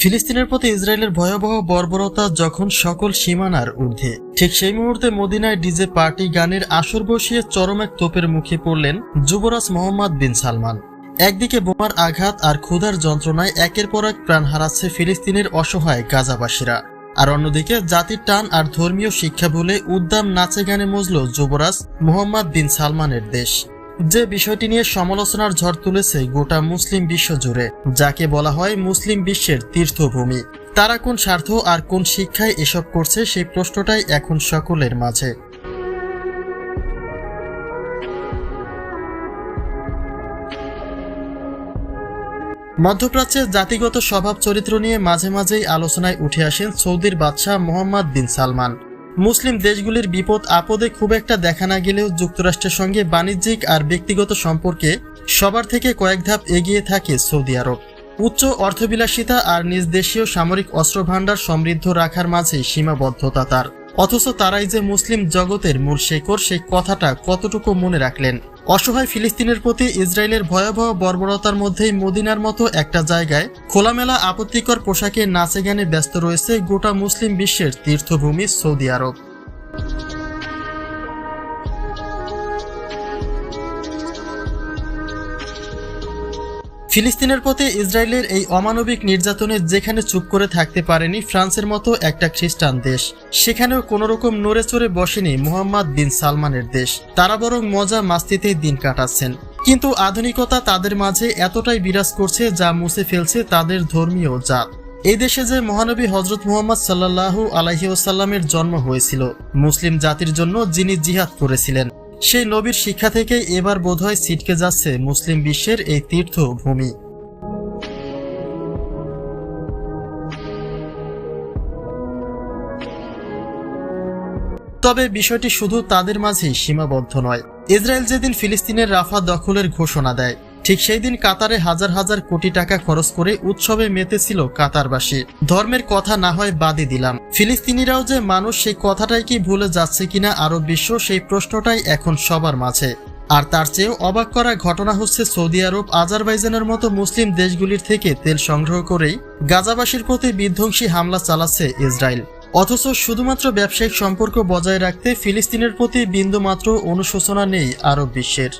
ফিলিস্তিনের প্রতি ইসরায়েলের ভয়াবহ বর্বরতা যখন সকল সীমানার ঊর্ধ্বে, ঠিক সেই মুহূর্তে মদিনায় ডিজে পার্টি গানের আসর বসিয়ে চরম এক তোপের মুখে পড়লেন যুবরাজ মোহাম্মদ বিন সালমান। একদিকে বোমার আঘাত আর ক্ষুধার যন্ত্রণায় একের পর এক প্রাণ হারাচ্ছে ফিলিস্তিনের অসহায় গাজাবাসীরা। আর অন্যদিকে জাতির টান আর ধর্মীয় শিক্ষা ভুলে উদ্দাম নাচে গানে মজল যুবরাজ মোহাম্মদ বিন সালমানের দেশ। যে বিষয়টি নিয়ে সমালোচনার ঝড় তুলেছে গোটা মুসলিম বিশ্ব জুড়ে, যাকে বলা হয় মুসলিম বিশ্বের তীর্থভূমি। তারা কোন স্বার্থ আর কোন শিক্ষায় এসব করছে সেই প্রশ্নটাই এখন সকলের মাঝে। মধ্যপ্রাচ্যের জাতিগত স্বভাব চরিত্র নিয়ে মাঝে মাঝেই আলোচনায় উঠে আসেন সৌদির বাদশাহ মোহাম্মদ বিন সালমান। মুসলিম দেশগুলির বিপদ আপদে খুব একটা দেখা না গেলেও যুক্তরাষ্ট্রের সঙ্গে বাণিজ্যিক আর ব্যক্তিগত সম্পর্কে সবার থেকে কয়েক ধাপ এগিয়ে থাকে সৌদি আরব। উচ্চ অর্থবিলাসিতা আর নিজ দেশীয় সামরিক অস্ত্রভাণ্ডার সমৃদ্ধ রাখার মাঝে সীমাবদ্ধতা তার। অথচ তারাই যে মুসলিম জগতের মূল শেকড় সেই কথাটা কতটুকু মনে রাখলেন? অসহায় ফিলিস্তিনের প্রতি ইসরায়েলের ভয়াবহ বর্বরতার মধ্যেই মদিনার মতো একটা জায়গায় খোলামেলা আপত্তিকর পোশাকে নাচে গানে ব্যস্ত রয়েছে গোটা মুসলিম বিশ্বের তীর্থভূমি সৌদি আরব। ফিলিস্তিনের প্রতি ইসরায়েলের এই অমানবিক নির্যাতনে যেখানে চুপ করে থাকতে পারেনি ফ্রান্সের মতো একটা খ্রিস্টান দেশ, সেখানেও কোনো রকম নড়ে চড়ে বসেনি মোহাম্মদ বিন সালমানের দেশ। তারা বরং মজা মাস্তিতেই দিন কাটাচ্ছেন। কিন্তু আধুনিকতা তাদের মাঝে এতটাই বিরাজ করছে যা মুছে ফেলছে তাদের ধর্মীয় জাত। এই দেশে যে মহানবী হজরত মুহাম্মদ সাল্লাল্লাহু আলাইহি ওসাল্লামের জন্ম হয়েছিল, মুসলিম জাতির জন্য যিনি জিহাদ করেছিলেন। সেই নবীর শিক্ষা থেকে এবার বোধহয় ছিটকে যাচ্ছে মুসলিম বিশ্বের এই তীর্থ ভূমি তবে বিষয়টি শুধু তাদের মাঝেই সীমাবদ্ধ নয়। ইসরায়েল যেদিন ফিলিস্তিনের রাফা দখলের ঘোষণা দেয় ঠিক সেই দিন কাতারে হাজার হাজার কোটি টাকা খরচ করে উৎসবে মেতেছিল কাতারবাসী। ধর্মের কথা না হয় বাদই দিলাম। ফিলিস্তিনিরাও যে মানুষ সেই কথাটাই কি ভুলে যাচ্ছে কিনা আরব বিশ্ব সেই প্রশ্নটাই এখন সবার মাঝে। আর তার চেয়েও অবাক করা ঘটনা হচ্ছে সৌদি আরব, আজারবাইজানের মতো মুসলিম দেশগুলির থেকে তেল সংগ্রহ করেই গাজাবাসীর প্রতি বিধ্বংসী হামলা চালাচ্ছে ইসরায়েল। অথচ শুধুমাত্র ব্যবসায়িক সম্পর্ক বজায় রাখতে ফিলিস্তিনের প্রতি বিন্দুমাত্র অনুশোচনা নেই আরব বিশ্বের।